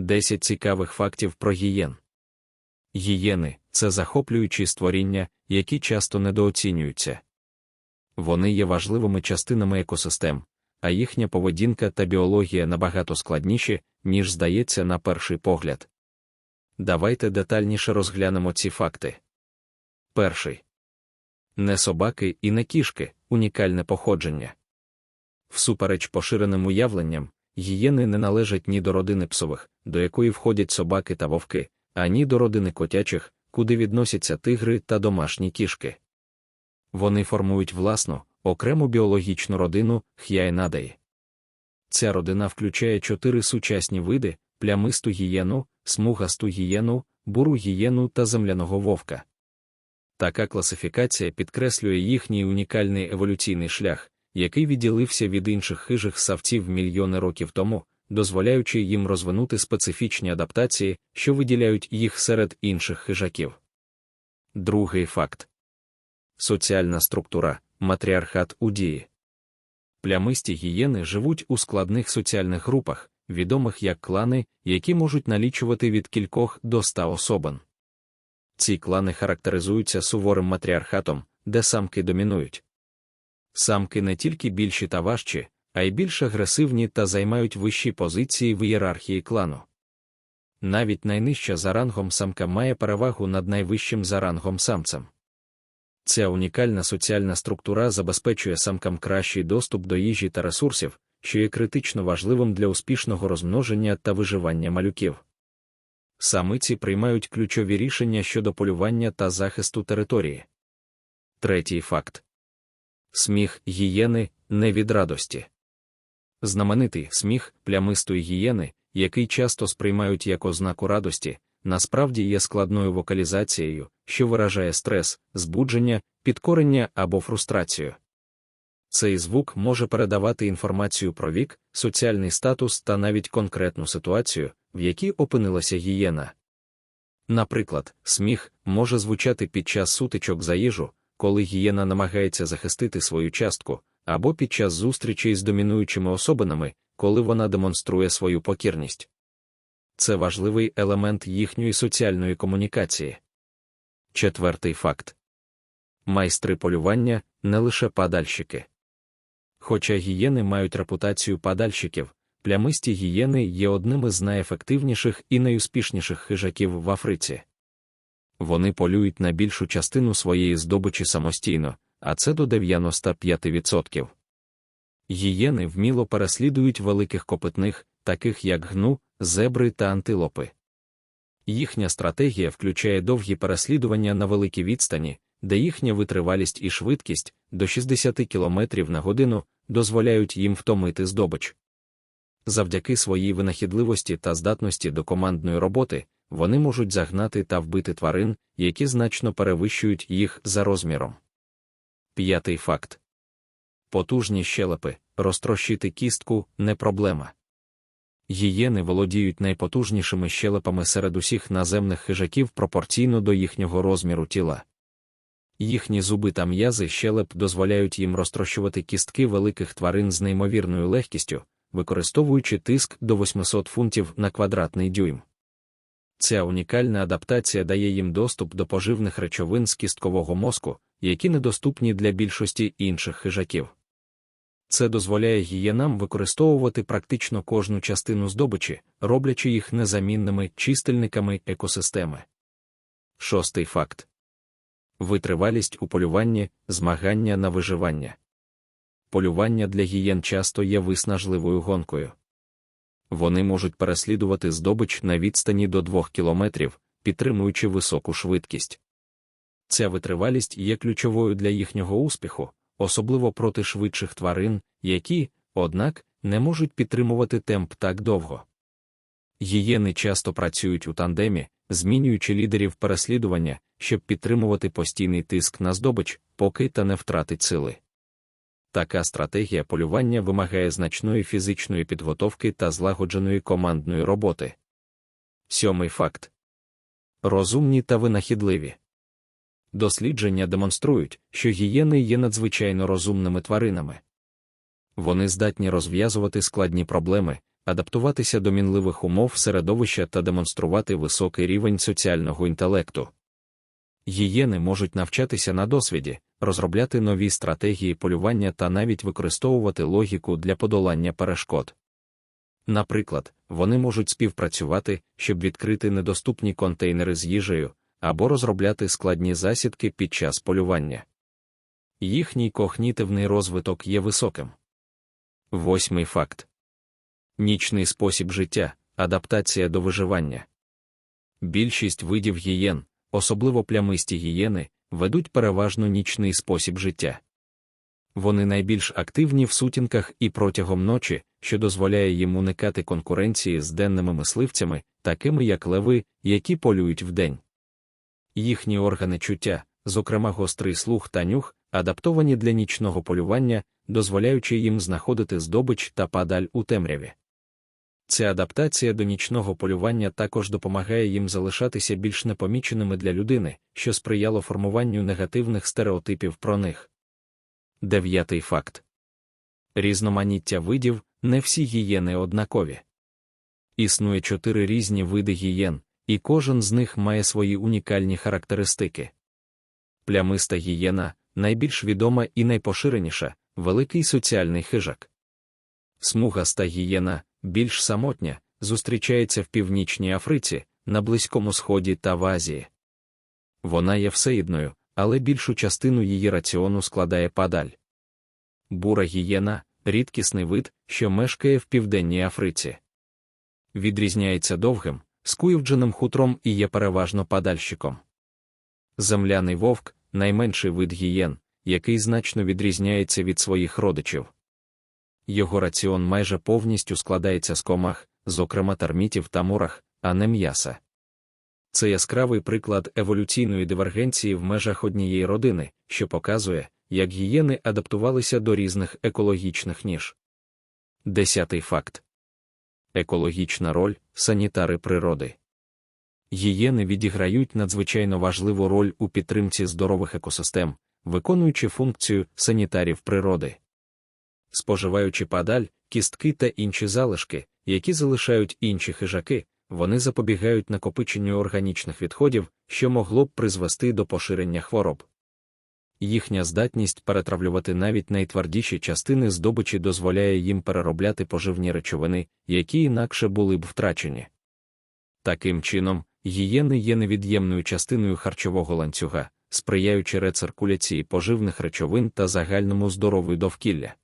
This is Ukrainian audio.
10 цікавих фактів про гієн. Гієни це захоплюючі створіння, які часто недооцінюються. Вони є важливими частинами екосистем, а їхня поведінка та біологія набагато складніші, ніж здається на перший погляд. Давайте детальніше розглянемо ці факти. Перший не собаки і не кішки унікальне походження. Всупереч поширеним уявленням, гієни не належать ні до родини псових, до якої входять собаки та вовки, ані до родини котячих, куди відносяться тигри та домашні кішки. Вони формують власну, окрему біологічну родину х'яйнадаї. Ця родина включає чотири сучасні види: плямисту гієну, смугасту гієну, буру гієну та земляного вовка. Така класифікація підкреслює їхній унікальний еволюційний шлях, який відділився від інших хижих савців мільйони років тому, дозволяючи їм розвинути специфічні адаптації, що виділяють їх серед інших хижаків. Другий факт соціальна структура, матріархат у дії. Плямисті гієни живуть у складних соціальних групах, відомих як клани, які можуть налічувати від кількох до ста особин. Ці клани характеризуються суворим матріархатом, де самки домінують. Самки не тільки більші та важчі, а й більш агресивні та займають вищі позиції в ієрархії клану. Навіть найнижча за рангом самка має перевагу над найвищим за рангом самцем. Ця унікальна соціальна структура забезпечує самкам кращий доступ до їжі та ресурсів, що є критично важливим для успішного розмноження та виживання малюків. Самиці приймають ключові рішення щодо полювання та захисту території. Третій факт сміх гієни не від радості. Знаменитий сміх плямистої гієни, який часто сприймають як ознаку радості, насправді є складною вокалізацією, що виражає стрес, збудження, підкорення або фрустрацію. Цей звук може передавати інформацію про вік, соціальний статус та навіть конкретну ситуацію, в якій опинилася гієна. Наприклад, сміх може звучати під час сутичок за їжу, коли гієна намагається захистити свою частку, або під час зустрічей з домінуючими особинами, коли вона демонструє свою покірність. Це важливий елемент їхньої соціальної комунікації. Четвертий факт майстри полювання не лише падальщики. Хоча гієни мають репутацію падальщиків, плямисті гієни є одним із найефективніших і найуспішніших хижаків в Африці. Вони полюють на більшу частину своєї здобичі самостійно, а це до 95%. Гієни вміло переслідують великих копитних, таких як гну, зебри та антилопи. Їхня стратегія включає довгі переслідування на великій відстані, де їхня витривалість і швидкість до 60 км на годину дозволяють їм втомити здобич. Завдяки своїй винахідливості та здатності до командної роботи вони можуть загнати та вбити тварин, які значно перевищують їх за розміром. П'ятий факт потужні щелепи, розтрощити кістку не проблема. Гієни володіють найпотужнішими щелепами серед усіх наземних хижаків пропорційно до їхнього розміру тіла. Їхні зуби та м'язи щелеп дозволяють їм розтрощувати кістки великих тварин з неймовірною легкістю, використовуючи тиск до 800 фунтів на квадратний дюйм. Ця унікальна адаптація дає їм доступ до поживних речовин з кісткового мозку, які недоступні для більшості інших хижаків. Це дозволяє гієнам використовувати практично кожну частину здобичі, роблячи їх незамінними чистильниками екосистеми. Шостий факт витривалість у полюванні, змагання на виживання. Полювання для гієн часто є виснажливою гонкою. Вони можуть переслідувати здобич на відстані до 2 кілометрів, підтримуючи високу швидкість. Ця витривалість є ключовою для їхнього успіху, особливо проти швидших тварин, які, однак, не можуть підтримувати темп так довго. Гієни часто працюють у тандемі, змінюючи лідерів переслідування, щоб підтримувати постійний тиск на здобич, поки та не втратить сили. Така стратегія полювання вимагає значної фізичної підготовки та злагодженої командної роботи. Сьомий факт розумні та винахідливі. Дослідження демонструють, що гієни є надзвичайно розумними тваринами. Вони здатні розв'язувати складні проблеми, адаптуватися до мінливих умов середовища та демонструвати високий рівень соціального інтелекту. Гієни можуть навчатися на досвіді, розробляти нові стратегії полювання та навіть використовувати логіку для подолання перешкод. Наприклад, вони можуть співпрацювати, щоб відкрити недоступні контейнери з їжею, або розробляти складні засідки під час полювання. Їхній когнітивний розвиток є високим. Восьмий факт нічний спосіб життя, адаптація до виживання. Більшість видів гієн, особливо плямисті гієни, ведуть переважно нічний спосіб життя. Вони найбільш активні в сутінках і протягом ночі, що дозволяє їм уникати конкуренції з денними мисливцями, такими як леви, які полюють вдень. Їхні органи чуття, зокрема гострий слух та нюх, адаптовані для нічного полювання, дозволяючи їм знаходити здобич та падаль у темряві. Ця адаптація до нічного полювання також допомагає їм залишатися більш непоміченими для людини, що сприяло формуванню негативних стереотипів про них. Дев'ятий факт різноманіття видів не всі гієни однакові. Існує чотири різні види гієн, і кожен з них має свої унікальні характеристики. Плямиста гієна найбільш відома і найпоширеніша, великий соціальний хижак. Смугаста гієна більш самотня, зустрічається в Північній Африці, на Близькому Сході та в Азії. Вона є всеїдною, але більшу частину її раціону складає падаль. Бура гієна рідкісний вид, що мешкає в Південній Африці. Відрізняється довгим, скуївдженим хутром і є переважно падальщиком. Земляний вовк найменший вид гієн, який значно відрізняється від своїх родичів. Його раціон майже повністю складається з комах, зокрема термітів та мурах, а не м'яса. Це яскравий приклад еволюційної дивергенції в межах однієї родини, що показує, як гієни адаптувалися до різних екологічних ніж. Десятий факт екологічна роль санітари природи. Гієни відіграють надзвичайно важливу роль у підтримці здорових екосистем, виконуючи функцію санітарів природи. Споживаючи падаль, кістки та інші залишки, які залишають інші хижаки, вони запобігають накопиченню органічних відходів, що могло б призвести до поширення хвороб. Їхня здатність перетравлювати навіть найтвердіші частини здобичі дозволяє їм переробляти поживні речовини, які інакше були б втрачені. Таким чином, гієни є невід'ємною частиною харчового ланцюга, сприяючи рециркуляції поживних речовин та загальному здоров'ю довкілля.